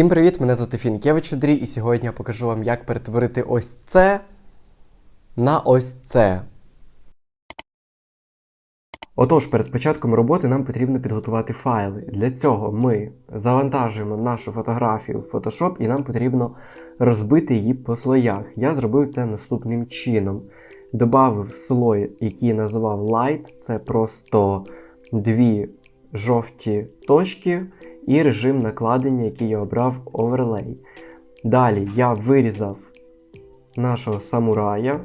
Всім привіт! Мене звати Фінкевич Андрій, і сьогодні я покажу вам, як перетворити ось це на ось це. Отож, перед початком роботи нам потрібно підготувати файли. Для цього ми завантажуємо нашу фотографію в Photoshop і нам потрібно розбити її по слоях. Я зробив це наступним чином. Добавив слой, який називав Light, це просто дві жовті точки і режим накладення, який я обрав Overlay. Далі я вирізав нашого самурая.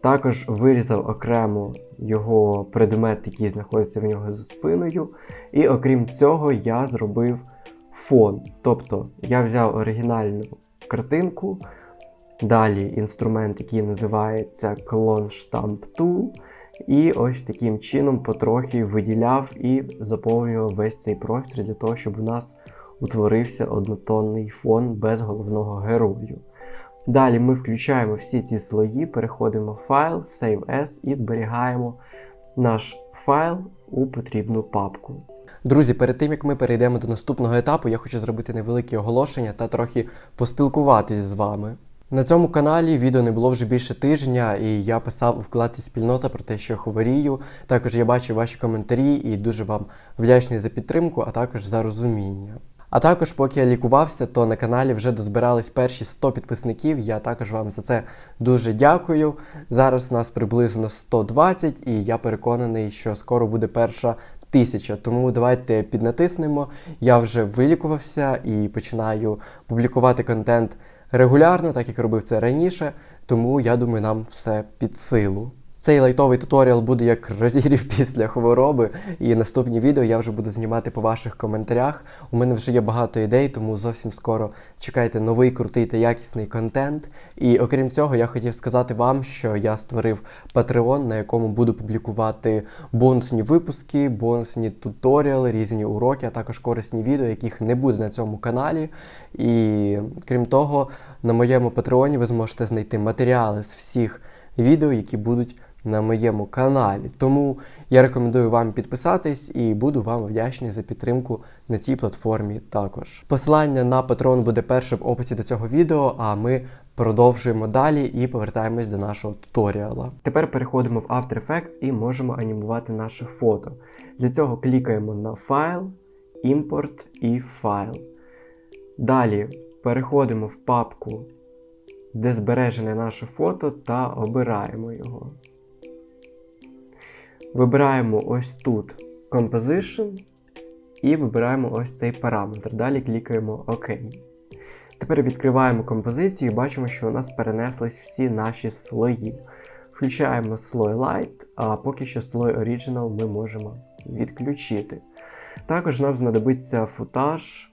Також вирізав окремо його предмет, який знаходиться в нього за спиною. І окрім цього, я зробив фон. Тобто я взяв оригінальну картинку, далі інструмент, який називається Clone Stamp Tool. І ось таким чином потрохи виділяв і заповнював весь цей простір для того, щоб у нас утворився однотонний фон без головного герою. Далі ми включаємо всі ці слої, переходимо в файл, Save As і зберігаємо наш файл у потрібну папку. Друзі, перед тим як ми перейдемо до наступного етапу, я хочу зробити невелике оголошення та трохи поспілкуватись з вами. На цьому каналі відео не було вже більше тижня, і я писав у вкладці спільнота про те, що хворію. Також я бачив ваші коментарі і дуже вам вдячний за підтримку, а також за розуміння. А також, поки я лікувався, то на каналі вже дозбирались перші 100 підписників. Я також вам за це дуже дякую. Зараз у нас приблизно 120, і я переконаний, що скоро буде перша тисяча. Тому давайте піднатиснемо. Я вже вилікувався і починаю публікувати контент регулярно, так як робив це раніше. Тому я думаю, нам все під силу. Цей лайтовий туторіал буде як розігрів після хвороби, і наступні відео я вже буду знімати по ваших коментарях. У мене вже є багато ідей, тому зовсім скоро чекайте новий крутий та якісний контент. І окрім цього, я хотів сказати вам, що я створив Patreon, на якому буду публікувати бонусні випуски, бонусні туторіали, різні уроки, а також корисні відео, яких не буде на цьому каналі. І крім того, на моєму Патреоні ви зможете знайти матеріали з всіх відео, які будуть на моєму каналі. Тому я рекомендую вам підписатись і буду вам вдячний за підтримку на цій платформі також. Посилання на Patreon буде перше в описі до цього відео, а ми продовжуємо далі і повертаємось до нашого туторіала. Тепер переходимо в After Effects і можемо анімувати наше фото. Для цього клікаємо на файл, імпорт і файл. Далі переходимо в папку, де збережене наше фото, та обираємо його. Вибираємо ось тут Composition і вибираємо ось цей параметр. Далі клікаємо ОК. Тепер відкриваємо композицію і бачимо, що у нас перенеслись всі наші слої. Включаємо слой Light, а поки що слой Original ми можемо відключити. Також нам знадобиться футаж.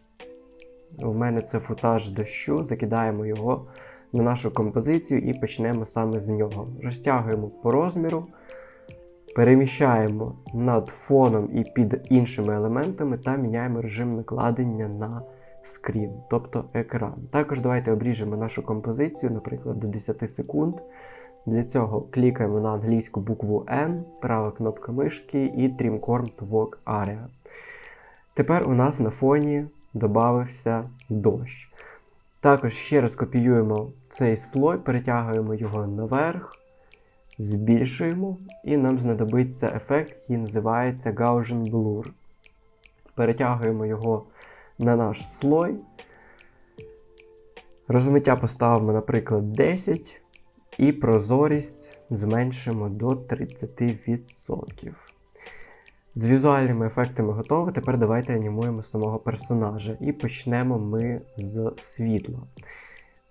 У мене це футаж дощу, закидаємо його на нашу композицію і почнемо саме з нього. Розтягуємо по розміру, переміщаємо над фоном і під іншими елементами та міняємо режим накладення на скрін, тобто екран. Також давайте обріжемо нашу композицію, наприклад, до 10 секунд. Для цього клікаємо на англійську букву N, права кнопка мишки і Trimcorm to Walk Area. Тепер у нас на фоні додався дощ. Також ще раз копіюємо цей слой, перетягуємо його наверх, збільшуємо, і нам знадобиться ефект, який називається Gaussian Blur. Перетягуємо його на наш слой. Розмиття поставимо, наприклад, 10, і прозорість зменшимо до 30%. З візуальними ефектами готово. Тепер давайте анімуємо самого персонажа. І почнемо ми з світла.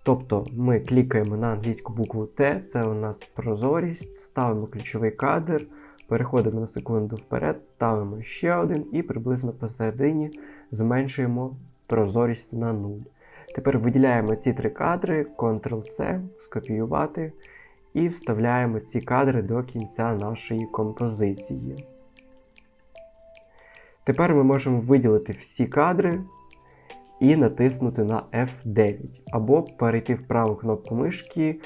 Тобто ми клікаємо на англійську букву Т, це у нас прозорість, ставимо ключовий кадр, переходимо на секунду вперед, ставимо ще один і приблизно посередині зменшуємо прозорість на 0. Тепер виділяємо ці три кадри, Ctrl-C, скопіювати, і вставляємо ці кадри до кінця нашої композиції. Тепер ми можемо виділити всі кадри і натиснути на F9, або перейти в праву кнопку мишки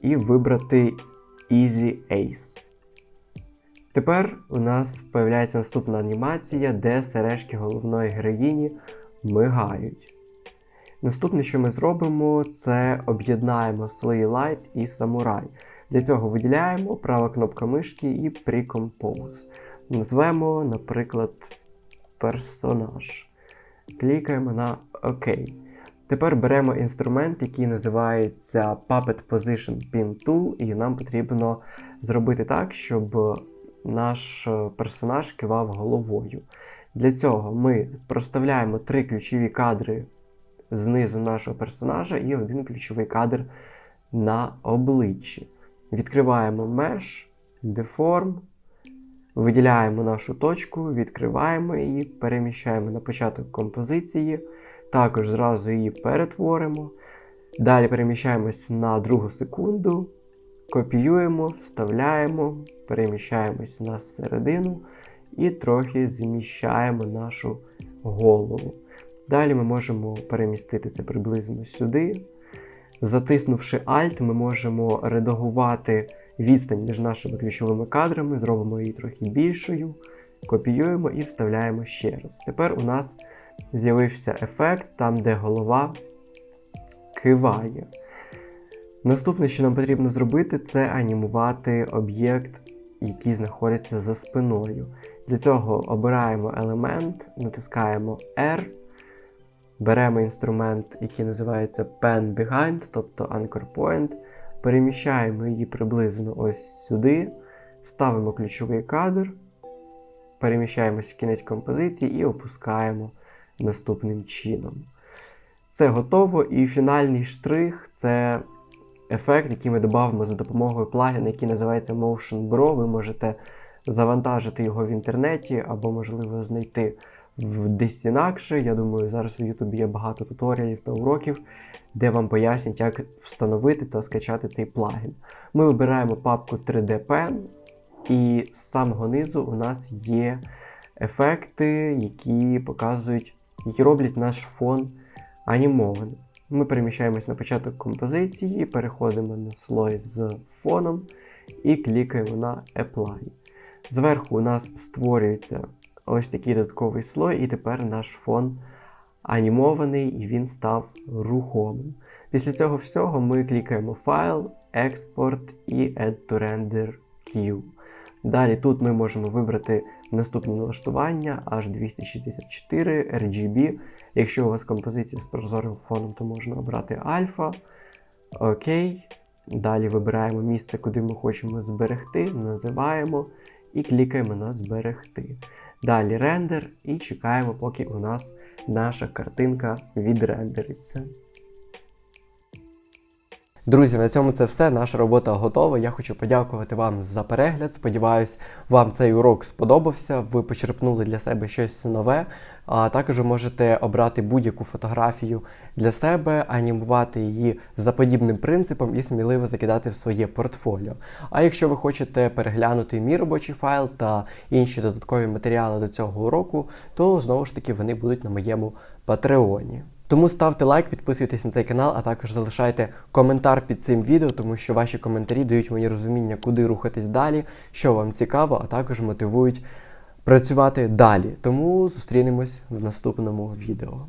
і вибрати Easy Ace. Тепер у нас з'являється наступна анімація, де сережки головної героїні мигають. Наступне, що ми зробимо, це об'єднаємо слої Light і Samurai. Для цього виділяємо права кнопка мишки і Pre-Compose. Назвемо, наприклад, персонаж. Клікаємо на ОК. Тепер беремо інструмент, який називається Puppet Position Pin Tool, і нам потрібно зробити так, щоб наш е, персонаж кивав головою. Для цього ми проставляємо три ключові кадри знизу нашого персонажа і один ключовий кадр на обличчі. Відкриваємо Mesh, Deform, виділяємо нашу точку, відкриваємо її, переміщаємо на початок композиції, також зразу її перетворимо. Далі переміщаємось на другу секунду, копіюємо, вставляємо, переміщаємось на середину і трохи зміщаємо нашу голову. Далі ми можемо перемістити це приблизно сюди. Затиснувши Alt, ми можемо редагувати відстань між нашими ключовими кадрами, зробимо її трохи більшою, копіюємо і вставляємо ще раз. Тепер у нас з'явився ефект там, де голова киває. Наступне, що нам потрібно зробити, це анімувати об'єкт, який знаходиться за спиною. Для цього обираємо елемент, натискаємо R, беремо інструмент, який називається Pen Behind, тобто Anchor Point, переміщаємо її приблизно ось сюди, ставимо ключовий кадр, переміщаємося в кінець композиції і опускаємо наступним чином. Це готово, і фінальний штрих це ефект, який ми додамо за допомогою плагіна, який називається Motion Bro. Ви можете завантажити його в інтернеті або, можливо, знайти десь інакше. Я думаю, зараз в Ютубі є багато туторіалів та уроків, де вам пояснять, як встановити та скачати цей плагін. Ми вибираємо папку 3D-Pen, і з самого низу у нас є ефекти, які показують, які роблять наш фон анімованим. Ми переміщаємось на початок композиції, переходимо на слой з фоном і клікаємо на Apply. Зверху у нас створюється ось такий додатковий слой, і тепер наш фон анімований і він став рухомим. Після цього всього ми клікаємо Файл, Експорт і Add to Render Queue. Далі тут ми можемо вибрати наступне налаштування H264 RGB. Якщо у вас композиція з прозорим фоном, то можна обрати альфа. Окей. Далі вибираємо місце, куди ми хочемо зберегти, називаємо і клікаємо на зберегти. Далі рендер і чекаємо, поки у нас наша картинка відрендериться. Друзі, на цьому це все. Наша робота готова. Я хочу подякувати вам за перегляд. Сподіваюсь, вам цей урок сподобався. Ви почерпнули для себе щось нове. А також можете обрати будь-яку фотографію для себе, анімувати її за подібним принципом і сміливо закидати в своє портфоліо. А якщо ви хочете переглянути мій робочий файл та інші додаткові матеріали до цього уроку, то знову ж таки вони будуть на моєму патреоні. Тому ставте лайк, підписуйтесь на цей канал, а також залишайте коментар під цим відео, тому що ваші коментарі дають мені розуміння, куди рухатись далі, що вам цікаво, а також мотивують працювати далі. Тому зустрінемось в наступному відео.